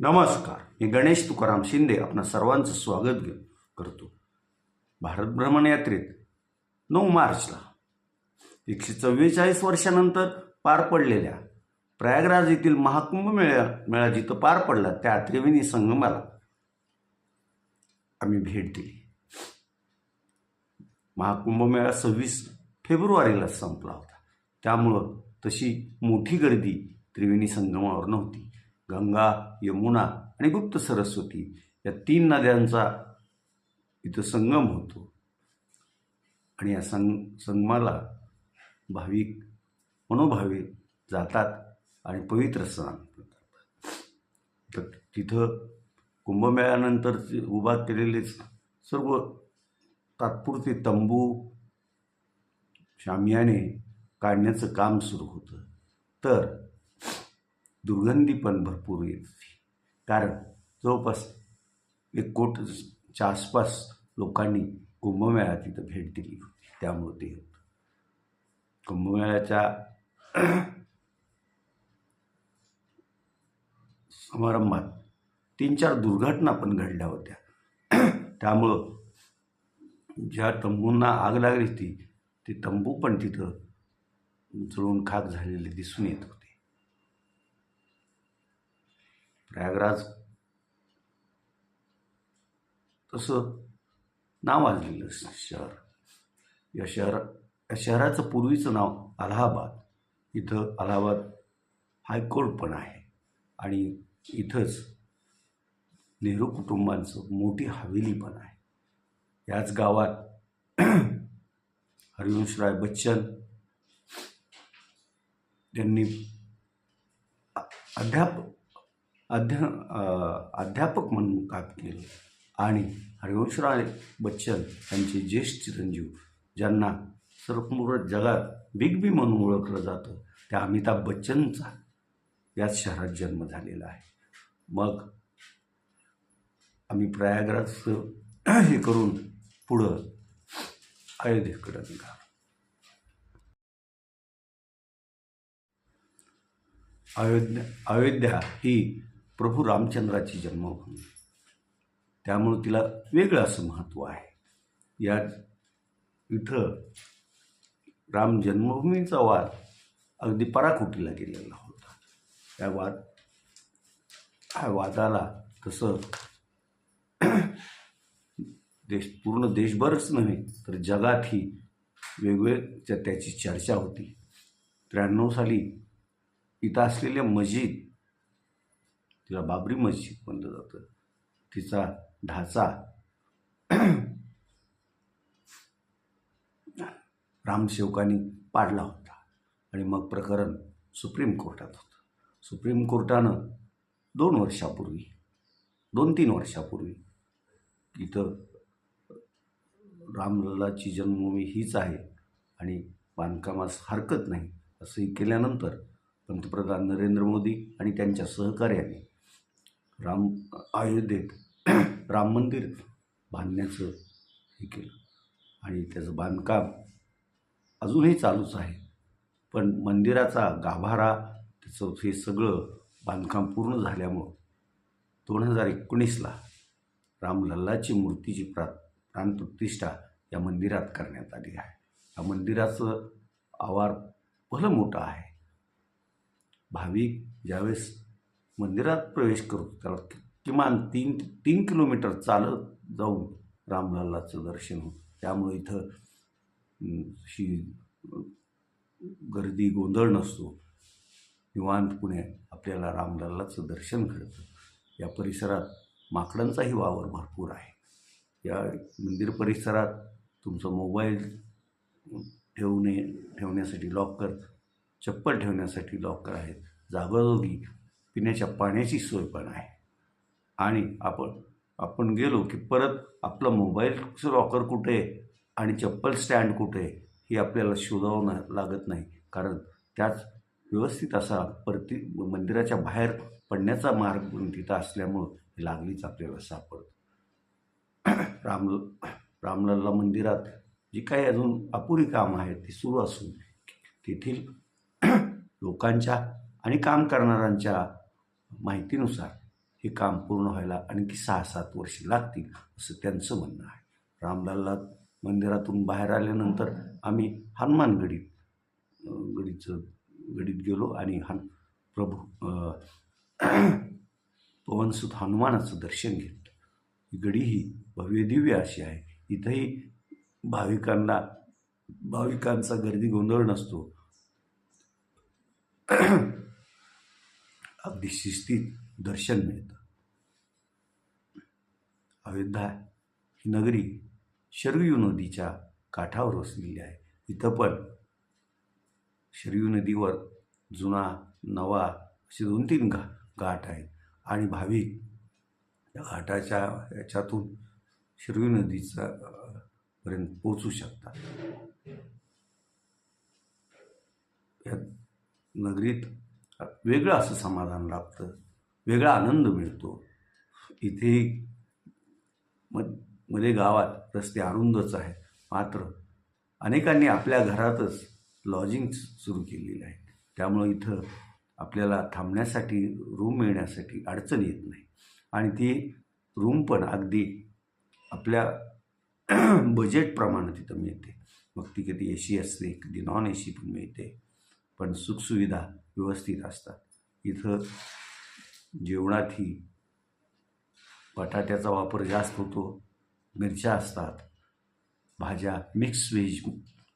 नमस्कार. मी गणेश तुकाराम शिंदे आपणा सर्वांचं स्वागत ग- करतो. भारत भ्रमण यात्रेत नऊ मार्चला एकशे चव्वेचाळीस वर्षानंतर पार पडलेल्या प्रयागराज येथील महाकुंभ मेळा मेळा जिथं पार पडला त्या त्रिवेणी संगमाला आम्ही भेट दिली. महाकुंभ मेळा सव्वीस फेब्रुवारीला संपला होता. त्यामुळं तशी मोठी गर्दी त्रिवेणी संगमावर नव्हती. गंगा यमुना आणि गुप्त सरस्वती या तीन नद्यांचा इथं संगम होतो. आणि या संग संगमाला भाविक मनोभावी जातात आणि पवित्र स्नान करतात. तर तिथं कुंभमेळ्यानंतर उभा केलेले सर्व तात्पुरते तंबू शामियाने काढण्याचं काम सुरू होतं. तर दुर्गंधी पण भरपूर येत. होती कारण जवळपास एक कोटच्या आसपास लोकांनी कुंभमेळा तिथं भेट दिली होती. त्यामुळे ते होतं कुंभमेळ्याच्या समारंभात तीन चार दुर्घटना पण घडल्या होत्या. त्यामुळं ज्या तंबूंना आग लागली होती ते तंबू पण तिथं जळून खाक झालेले दिसून येत होते. प्रयागराज. तसं नाव आलेलं शहर. या शहर या शहराचं पूर्वीचं नाव अलाहाबाद. इथं अलाहाबाद हायकोर्ट पण आहे. आणि इथंच नेहरू कुटुंबांचं मोठी हवेली पण आहे. याच गावात हरिवंशराय बच्चन यांनी अध्याप अध्या अध्यापक म्हणून काम केलं. आणि हरिवंशराय बच्चन यांचे ज्येष्ठ चिरंजीव ज्यांना सर्वपूर्ण जगात बिग बी म्हणून ओळखलं जातं त्या अमिताभ बच्चनचा याच शहरात जन्म झालेला आहे. मग आम्ही प्रयागराजचं हे करून पुढं अयोध्येकडं निघालो. अयोध्या अयोध्या ही प्रभू रामचंद्राची जन्मभूमी. त्यामुळं तिला वेगळं असं महत्त्व आहे. या इथं राम जन्मभूमीचा वाद अगदी पराकोटीला गेलेला होता. त्या वाद ह्या वादाला तसं देश पूर्ण देशभरच नव्हे तर जगातही वेगवेगळ्या त्याची चर्चा होती. त्र्याण्णव साली इथं असलेल्या मस्जिद तिला बाबरी मस्जिद म्हणलं जातं. तिचा ढाचा रामसेवकांनी पाडला होता. आणि मग प्रकरण सुप्रीम कोर्टात होतं. सुप्रीम कोर्टानं दोन वर्षापूर्वी दोन तीन वर्षापूर्वी इथं रामलल्लाची जन्मभूमी हीच आहे आणि बांधकामास हरकत नाही असंही केल्यानंतर पंतप्रधान नरेंद्र मोदी आणि त्यांच्या सहकार्याने राम अयोध्येत राम मंदिर बांधण्याचं हे केलं. आणि त्याचं बांधकाम अजूनही चालूच आहे. पण मंदिराचा गाभारा त्याचं हे सगळं बांधकाम पूर्ण झाल्यामुळं दोन हजार एकोणीसला रामलल्लाची मूर्तीची प्रा प्राणप्रतिष्ठा या मंदिरात करण्यात आली आहे. या मंदिराचं आवार भलं मोठं आहे. भाविक ज्यावेळेस मंदिरात प्रवेश करतो. त्याला किमान तीन तीन किलोमीटर चालत जाऊन रामलालाचं दर्शन होतं. त्यामुळे इथं अं, अशी गर्दी गोंधळ नसतो. निवांतपणे आपल्याला रामलालाचं दर्शन घडतं. या परिसरात माकडांचाही वावर भरपूर आहे. या मंदिर परिसरात तुमचा मोबाईल ठेवणे ठेवण्यासाठी लॉकर चप्पल ठेवण्यासाठी लॉकर आहेत. जागोजोगी पिण्याच्या पाण्याची सोय पण आहे. आणि आपण आपण गेलो की परत आपला मोबाईलचं लॉकर कुठे आहे आणि चप्पल स्टँड कुठे आहे हे आपल्याला शोधावं ना लागत नाही. कारण त्याच व्यवस्थित असा परती मंदिराच्या बाहेर पडण्याचा मार्ग पण तिथं असल्यामुळं लागलीच आपल्याला सापडतं. राम रामलल्ला मंदिरात जी काही अजून अपुरी कामं आहेत ती सुरू असून तेथील लोकांच्या आणि काम करणाऱ्यांच्या माहितीनुसार हे काम पूर्ण व्हायला आणखी सहा सात वर्षे लागतील असं त्यांचं म्हणणं आहे. रामलालला मंदिरातून बाहेर आल्यानंतर आम्ही हनुमान गडीत गडीचं गडीत गेलो आणि हन प्रभू पवनसुत हनुमानाचं दर्शन घेतलं. ही गडी ही भव्यदिव्य अशी आहे. इथंही भाविकांना भाविकांचा गर्दी गोंधळ नसतो. अगदी शिस्तीत दर्शन मिळतं. अयोध्या ही नगरी शरयू नदीच्या काठावर वसलेली आहे. इथं पण शरयू नदीवर जुना नवा असे दोन तीन घा घाट आहेत. आणि भाविक या घाटाच्या याच्यातून शरयू नदीचा पर्यंत पोचू शकतात. या नगरीत वेगळं असं समाधान लाभतं वेगळा आनंद मिळतो. इथे मधमध्ये गावात रस्ते अरुंदच आहेत. मात्र अनेकांनी आपल्या घरातच लॉजिंग सुरू केलेलं आहे त्यामुळं इथं आपल्याला थांबण्यासाठी रूम मिळण्यासाठी अडचण येत नाही. आणि ती रूम पण अगदी आपल्या बजेटप्रमाणे तिथं मिळते. मग ती कधी ए सी असते कधी नॉन ए सी पण मिळते. पण सुखसुविधा व्यवस्थित असतात. इथं जेवणातही बटाट्याचा वापर जास्त होतो. मिरच्या असतात. भाज्या मिक्स व्हेज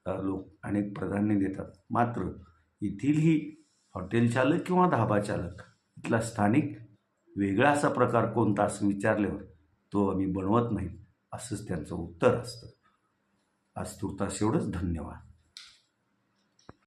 लोक अनेक प्राधान्य देतात. मात्र येथीलही हॉटेल चालक किंवा धाबा चालक इथला स्थानिक वेगळा असा प्रकार कोणता असं विचारल्यावर तो आम्ही बनवत नाही असंच त्यांचं उत्तर असतं. आज तुर्तास एवढंच. धन्यवाद.